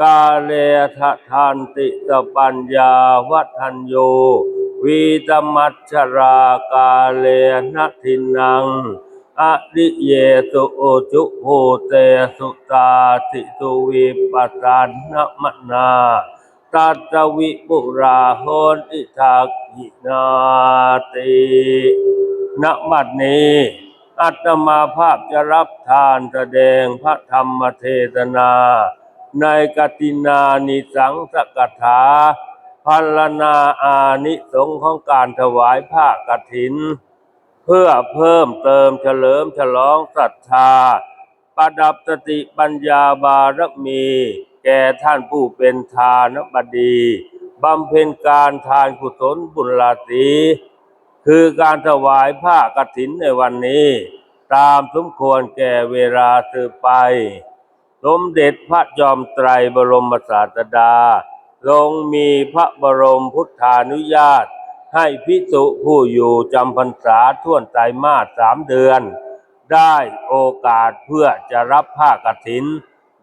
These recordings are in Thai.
กาเลทะทันติสปัญญาวัฒนโย วีตมัชชรากาเลนะทินังอริเยสุโอจุโหเตสุตาติสุวิปัสสนมนาตัตวิปุราโหนติทักขินาติณบัดนี้อัตมาภาพจะรับทานแสดงพระธรรมเทศนา ในกตินานิสังสกถาพัลนาอานิสงของการถวายผ้ากฐิน เพื่อเพิ่มเติมเฉลิมฉลองศรัทธา ประดับสติปัญญาบารมี แก่ท่านผู้เป็นทานบดีบำเพ็ญการทานกุศลบุญราศีคือการถวายผ้ากฐินในวันนี้ ตามสมควรแก่เวลาสืบไป สมเด็จพระจอมไตรบรมศาสดา ทรงมีพระบรมพุทธานุญาต ให้พิสุผู้อยู่จำพรรษาท่วนไตรมาสสามเดือน ได้โอกาสเพื่อจะรับผ้ากฐิน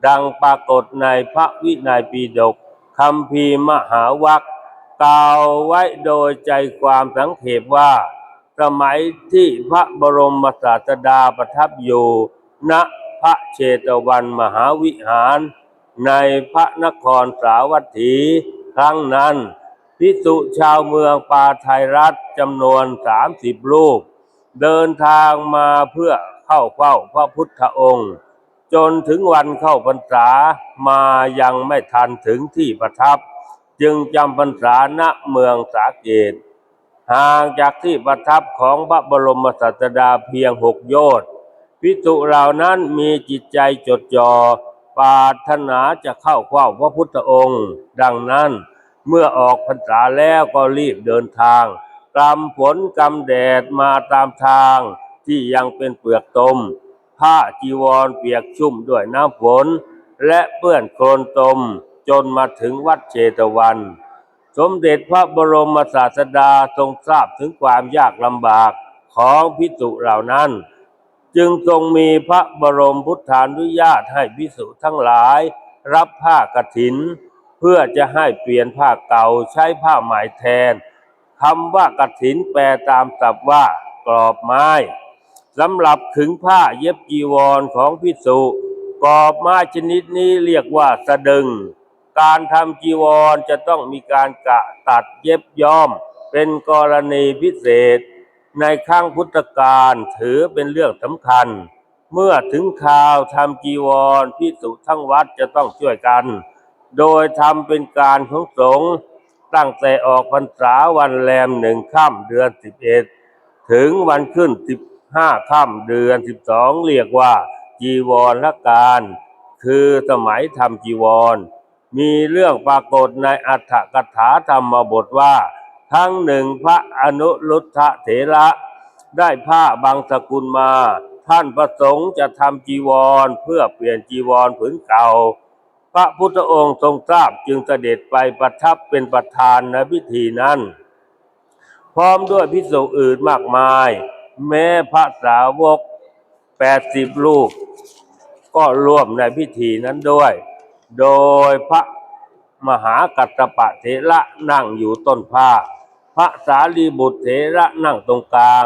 ดังปรากฏในพระวินัยปิฎกคำพีมหาวัคกล่าวไว้โดยใจความสังเขปว่า สมัยที่พระบรมศาสดาประทับอยู่ณ พระเชตวันมหาวิหาร ในพระนครสาวัตถี ครั้งนั้นพิสุชาวเมืองปาไทยรัฐจำนวนสามสิบรูป เดินทางมาเพื่อเข้าเฝ้าพระพุทธองค์ จนถึงวันเข้าพรรษามายังไม่ทันถึงที่ประทับ จึงจำพรรษาณเมืองสาเกตห่างจากที่ประทับของพระบรมศาสดาเพียงหกโยชน์ พิสุเหล่านั้นมีจิตใจจดจ่อปรารถนาจะเข้าเฝ้าพระพุทธองค์ ดังนั้นเมื่อออกพรรษาแล้วก็รีบเดินทางกำฝนกำแดดมาตามทาง ที่ยังเป็นเปลือกตม ผ้าจีวรเปียกชุ่มด้วยน้ำฝน และเปื้อนโคลนตม จนมาถึงวัดเชตวัน สมเด็จพระบรมศาสดาทรงทราบถึงความยากลำบากของพิสุเหล่านั้น จึงทรงมีพระบรมพุทธานุญาตให้พิสุทั้งหลาย รับผ้ากฐิน เพื่อจะให้เปลี่ยนผ้าเก่าใช้ผ้าใหม่แทนคำว่ากฐินแปลตามศัพท์ว่ากรอบไม้สำหรับขึงผ้าเย็บจีวรของพิสุกรอบไม้ชนิดนี้เรียกว่าสะดึง การทำจีวรจะต้องมีการกะตัดเย็บย้อม เป็นกรณีพิเศษ ในข้างพุทธกาลถือเป็นเรื่องสำคัญ เมื่อถึงคราวทำจีวรพิสุทั้งวัดจะต้องช่วยกัน โดยทำเป็นการของสงฆ์ตั้งแต่ออกพรรษาวันแรมหนึ่งค่ำเดือนสิบเอ็ดถึงวันขึ้นสิบห้าค่ำเดือนสิบสองเรียกว่าจีวรละการ คือสมัยทำจีวร มีเรื่องปรากฏในอัฏฐกถาธรรมบทว่า ทั้งหนึ่งพระอนุรุทธะเถระได้ผ้าบางสกุลมา ท่านประสงค์จะทำจีวรเพื่อเปลี่ยนจีวรผืนเก่า พระพุทธองค์ทรงทราบจึงเสด็จไปประทับเป็นประธานในพิธีนั้น พร้อมด้วยพิสุอื่นมากมาย แม้พระสาวกแปดสิบรูป ก็ร่วมในพิธีนั้นด้วย โดยพระมหากัตตปะเถระนั่งอยู่ต้นผ้า ระสารีบุตรเถระนั่งตรงกลาง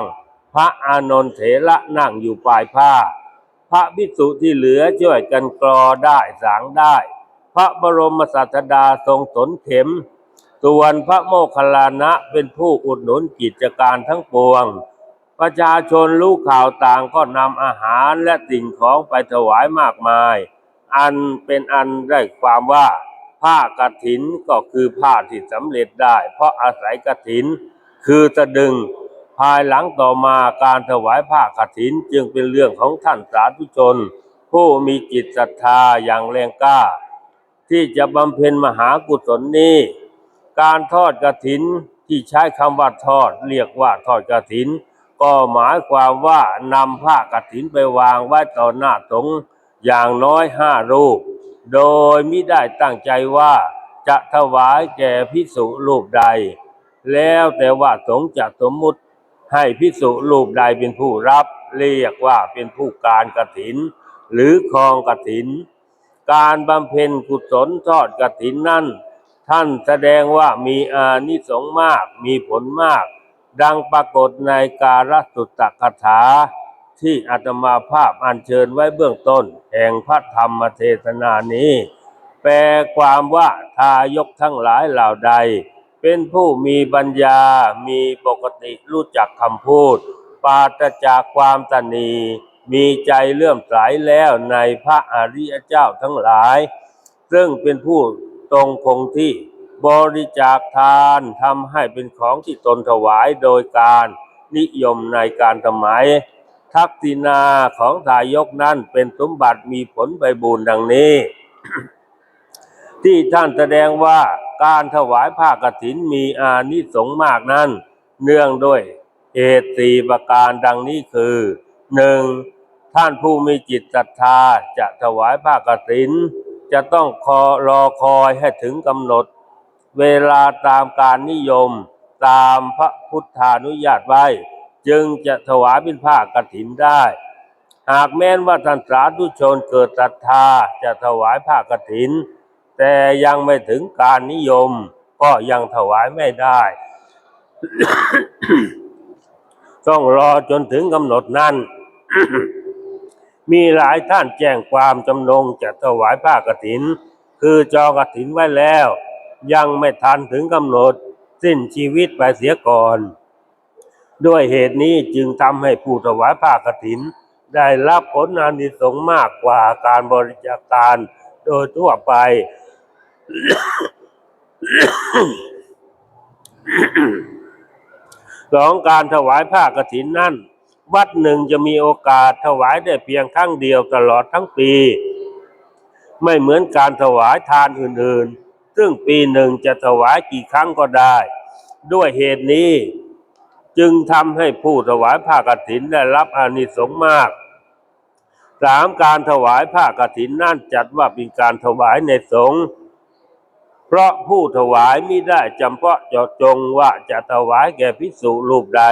พระอานนท์เถระนั่งอยู่ปลายผ้า พระภิกษุที่เหลือช่วยกันกรอได้สางได้ พระบรมศาสดาทรงสนเข็ม ส่วนพระโมคคัลลานะเป็นผู้อุดหนุนกิจการทั้งปวง ประชาชนรู้ข่าวต่างก็นำอาหารและสิ่งของไปถวายมากมาย อันเป็นอันได้ความว่า ผ้ากฐินก็คือผ้าที่สำเร็จได้ เพราะอาศัยกฐิน คือสะดึงภายหลังต่อมาการถวายผ้ากฐินจึงเป็นเรื่องของท่านสาธุชน ผู้มีจิตศรัทธาอย่างแรงกล้า ที่จะบำเพ็ญมหากุศลนี้ การทอดกระถินที่ใช้คำว่าทอด เรียกว่าทอดกระถิน ก็หมายความว่านำผ้ากฐินไปวางไว้ต่อหน้าสงฆ์อย่างน้อยห้ารูป โดยมิได้ตั้งใจว่าจะถวายแก่พิสุรูปใด แล้วแต่ว่าสงฆ์จะสมมุติให้พิสุรูปใดเป็นผู้รับเรียกว่าเป็นผู้การกฐิน หรือครองกฐิน การบำเพ็ญกุศลทอดกฐินนั้นท่านแสดงว่ามีอานิสงส์มากมีผลมาก ดังปรากฏในการสุตตะคาถา ที่อาตมาภาพอัญเชิญไว้เบื้องต้น แห่งพระธรรมเทศนานี้ แปลความว่าทายกทั้งหลายเหล่าใด เป็นผู้มีปัญญา มีปกติรู้จักคำพูด ปราศจากความตนี มีใจเลื่อมใสแล้วในพระอริยเจ้าทั้งหลาย ซึ่งเป็นผู้ตรงคงที่บริจาคทานทำให้เป็นของที่ตนถวายโดยการนิยมในการสมัย ทักษิณาของทายกนั้นเป็นสมบัติมีผลใบบูรณ์ดังนี้ ที่ท่านแสดงว่าการถวายผ้ากฐินมีอานิสงส์มากนั้น เนื่องด้วยเหตุสี่ประการดังนี้คือหนึ่งท่านผู้มีจิตศรัทธาจะถวายผ้ากฐิน จะต้องคอรอคอยให้ถึงกำหนด เวลาตามการนิยมตามพระพุทธานุญาตไว้ จึงจะถวายเป็นผ้ากฐินได้ หากแม้นว่าท่านสาธุชนเกิดศรัทธาจะถวายผ้ากฐิน แต่ยังไม่ถึงการนิยม ก็ยังถวายไม่ได้ ต้องรอจนถึงกำหนดนั้น มีหลายท่านแจ้งความจำนงจะถวายผ้ากฐิน คือจองกฐินไว้แล้ว ยังไม่ทันถึงกำหนด สิ้นชีวิตไปเสียก่อน ด้วยเหตุนี้จึงทำให้ผู้ถวายผ้ากฐิน ได้รับผลอานิสงส์มากกว่าการบริจาคทานโดยทั่วไป สองการถวายผ้ากฐินนั่น วัดหนึ่งจะมีโอกาสถวายได้เพียงครั้งเดียวตลอดทั้งปี ไม่เหมือนการถวายทานอื่น ๆ ซึ่งปีหนึ่งจะถวายกี่ครั้งก็ได้ ด้วยเหตุนี้ จึงทำให้ผู้ถวายผ้ากฐินได้รับอานิสงส์มากสามการถวายผ้ากฐินนั่นจัดว่าเป็นการถวายในสงฆ์เพราะผู้ถวายมิได้จำเพาะเจาะจงว่าจะถวายแก่ภิกษุรูปใด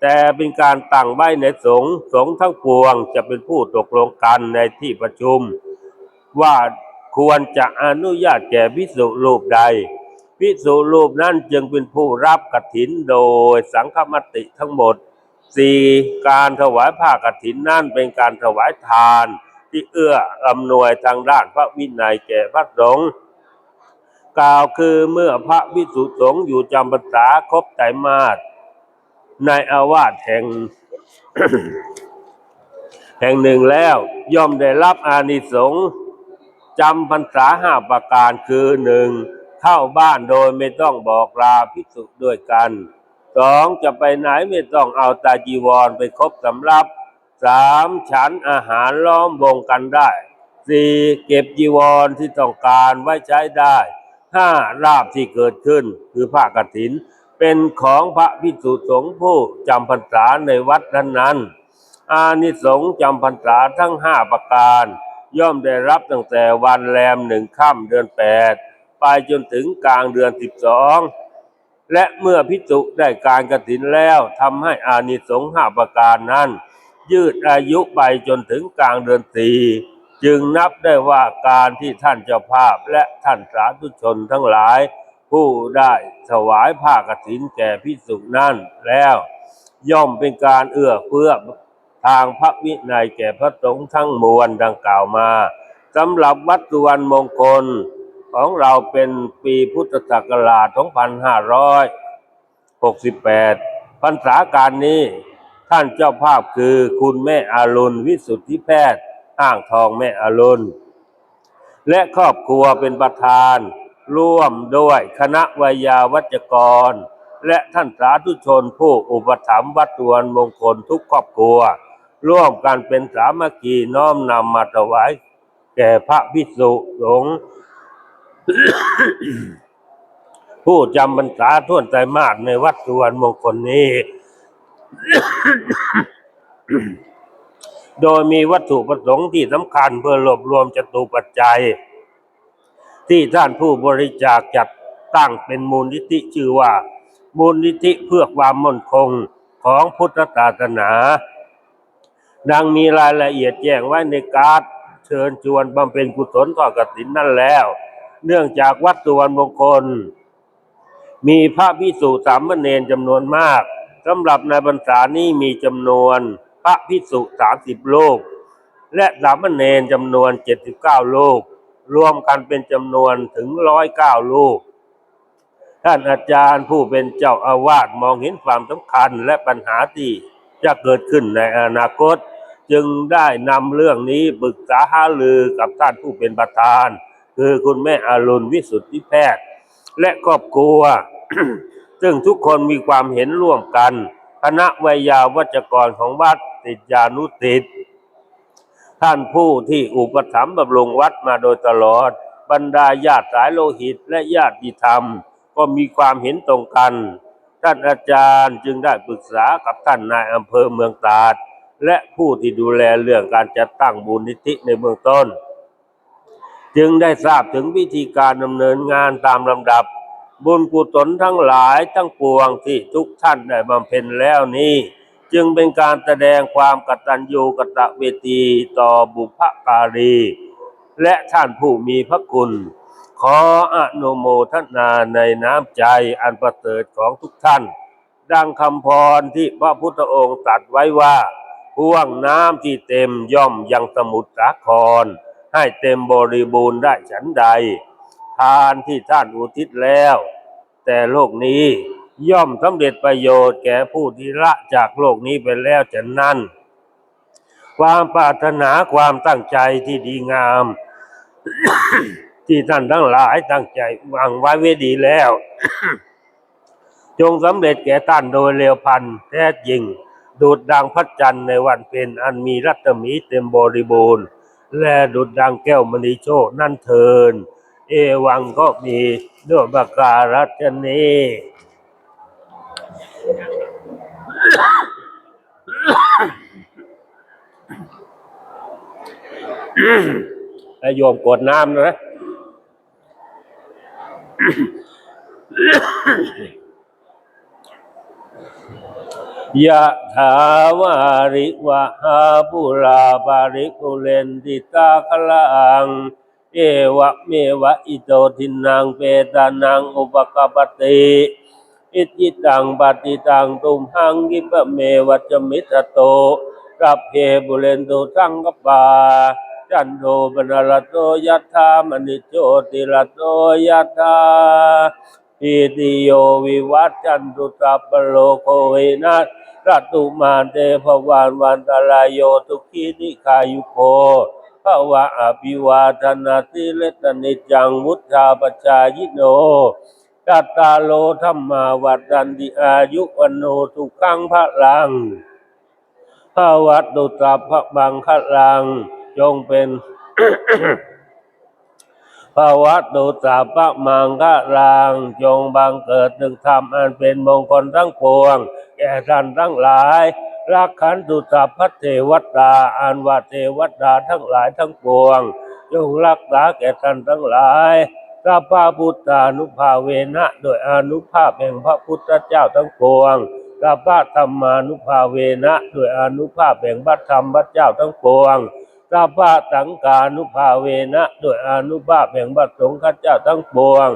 แต่เป็นการตั้งไว้ในสงฆ์สงฆ์ทั้งปวงจะเป็นผู้ตกลงกันในที่ประชุม ว่าควรจะอนุญาตแก่ภิกษุรูปใด ภิกษุรูปนั้นจึงเป็นผู้รับกฐินโดยสังฆมติทั้งหมดสี่การถวายผ้ากฐินนั่นเป็นการถวายทาน ที่เอื้ออำนวยทางด้านพระวินัยแก่พระสงฆ์กล่าวคือเมื่อพระวิสุสงฆ์อยู่จำพรรษาครบไตรมาสในอาวาสแห่ง แห่งหนึ่งแล้วย่อมได้รับอานิสงส์จำพรรษาห้าประการคือหนึ่ง เข้าบ้านโดยไม่ต้องบอกลาภิกษุด้วยกันสองจะไปไหนไม่ต้องเอาตาจีวรไปครบสำรับสามฉันอาหารล้อมวงกันได้สี่เก็บจีวรที่ต้องการไว้ใช้ได้ห้าลาบที่เกิดขึ้นคือผ้ากฐิน เป็นของพระภิกษุสงฆ์ผู้จำพรรษาในวัดนั้นๆอานิสงส์จำพรรษาทั้งห้าประการ ย่อมได้รับตั้งแต่วันแรมหนึ่งค่ำเดือนแปด ไปจนถึงกลางเดือนสิบสองและเมื่อพิจุได้การกฐินแล้วทำให้อานิสงส์ห้าประการนั้น ยืดอายุไปจนถึงกลางเดือนสี่จึงนับได้ว่าการที่ท่านเจ้าภาพและท่านสาธุชนทั้งหลาย ผู้ได้ถวายผ้ากฐินแก่พิสุนั้นแล้ว ย่อมเป็นการเอื้อเฟื้อทางพระวินัยแก่พระสงฆ์ทั้งมวลดังกล่าวมาสำหรับวัดสุวรรณมงคล ของเราเป็นปีพุทธศักราช 2568 พรรษาการนี้ท่านเจ้าภาพคือคุณแม่อารุณวิสุทธิแพทย์ห้างทองแม่อารุณ และครอบครัวเป็นประธาน ร่วมด้วยคณะวยาวัจกร และท่านสาธุชนผู้อุปถัมภ์วัดตวนมงคลทุกครอบครัว ร่วมกันเป็นสามัคคีน้อมนำมาถวายแก่พระภิกษุสงฆ์ ผู้จำพรรษาท่วนไตรมาสในวัดสุวรรณมงคลนี้ โดยมีวัตถุประสงค์ที่สำคัญเพื่อรวบรวมจตุปัจจัย ที่ท่านผู้บริจาคจัดตั้งเป็นมูลนิธิชื่อว่า มูลนิธิเพื่อความมั่นคงของพุทธศาสนา ดังมีรายละเอียดแจ้งไว้ในการ์ดเชิญชวนบำเพ็ญกุศลทอกฐินนั่นแล้ว เนื่องจากวัดสุวรรณมงคล มีพระพิสุสามเณรจำนวนมากสำหรับในพรรษานี้มีจำนวนพระพิสุสามสิบรูปและสามเณรจำนวนเจ็ดสิบเก้ารูปรวมกันเป็นจำนวนถึงร้อยเก้ารูปท่านอาจารย์ผู้เป็นเจ้าอาวาสมองเห็นความสำคัญและปัญหาที่จะเกิดขึ้นในอนาคต จึงได้นำเรื่องนี้ปรึกษาหารือกับท่านผู้เป็นประธาน คือคุณแม่อารุณวิสุทธิแพทย์ และครอบครัว ซึ่งทุกคนมีความเห็นร่วมกัน คณะวิยาวัจกรของวัดติดยานุติดท่านผู้ที่อุปถัมภ์บำรุงวัดมาโดยตลอด บรรดาญาติสายโลหิตและญาติธรรม ก็มีความเห็นตรงกัน ท่านอาจารย์จึงได้ปรึกษากับท่านนายอำเภอเมืองตราดและผู้ที่ดูแลเรื่องการจัดตั้งบูรณิธิในเบื้องต้น จึงได้ทราบถึงวิธีการดำเนินงานตามลำดับ บุญกุศลทั้งหลายทั้งปวงที่ทุกท่านได้บำเพ็ญแล้วนี้ จึงเป็นการแสดงความกตัญญูกตเวทีต่อบุพการี และท่านผู้มีพระคุณ ขออนุโมทนาในน้ำใจอันประเสริฐของทุกท่าน ดังคำพรที่พระพุทธองค์ตรัสไว้ว่าห่วงน้ำที่เต็มย่อมยังสมุทรสาคร ให้เต็มบริบูรณ์ได้ฉันใด ทานที่ท่านอุทิศแล้ว แต่โลกนี้ย่อมสำเร็จประโยชน์แก่ผู้ที่ละจากโลกนี้ไปแล้วฉะนั้น ความปรารถนาความตั้งใจที่ดีงาม ที่ท่านทั้งหลายตั้งใจวางไว้ไว้ดีแล้ว จงสำเร็จแก่ท่านโดยเร็วพันแท้จริงดูดดังพระจันทร์ในวันเพ็ญอันมีรัศมีเต็มบริบูรณ์ และดุดดังแก้วมณีโชคนั่นเทิน เอวังก็มีด้วยประการฉนี้ให้โยมกดน้ำนะ ยะถาวาริวะหาปุราปาริกุเลนติตาคลัง เอวะเมวะอิโตทินังเปตานังอุปกปปติอิจิตังปฏิตังตุมหังกิปะเมวัจมิตโตกัพเพบุเรนโตสังกปาจันโทปนรโตยัตถามณิโชติรโตยัตถา อิติโยวิวัตจันตุสัพพะโลโควินัสรัตุมาเตภวันวันตรายโยทุกขีนิคายุโกภวะอภิวาทนาสิเลตนิจังมุทธาปจายิโนกัตตาโลธรรมาวัดันติอายุวันโนทุกังพระลังภาวัตตุสัพพะบังคลัง จงเป็น ภาวะตุสาปะมังคะรังจงบังเกิดถึงธรรมอันเป็นมงคลทั้งปวง แก่ท่านทั้งหลายรักขันตุสัพพเทวตาอันว่าเทวดาทั้งหลายทั้งปวง จงรักษาแก่ท่านทั้งหลายสัพพะพุทธานุภาเวนะโดยอนุภาพแห่งพระพุทธเจ้าทั้งปวงสัพพะธรรมานุภาเวนะโดยอนุภาพแห่งพระธรรมพระเจ้าทั้งปวง สัพพะสังกานุภาเวนะโดยอนุภาพแห่งบัตสงฆ์ข้าเจ้าทั้งปวง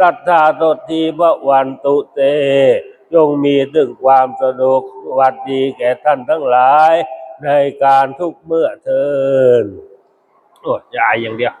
รัตถาตทีพระวันตุเตจงมีถึงความสะดวกสวัสดีแก่ท่านทั้งหลาย ในการทุกเมื่อเทินโอ้ยายอย่างเดียว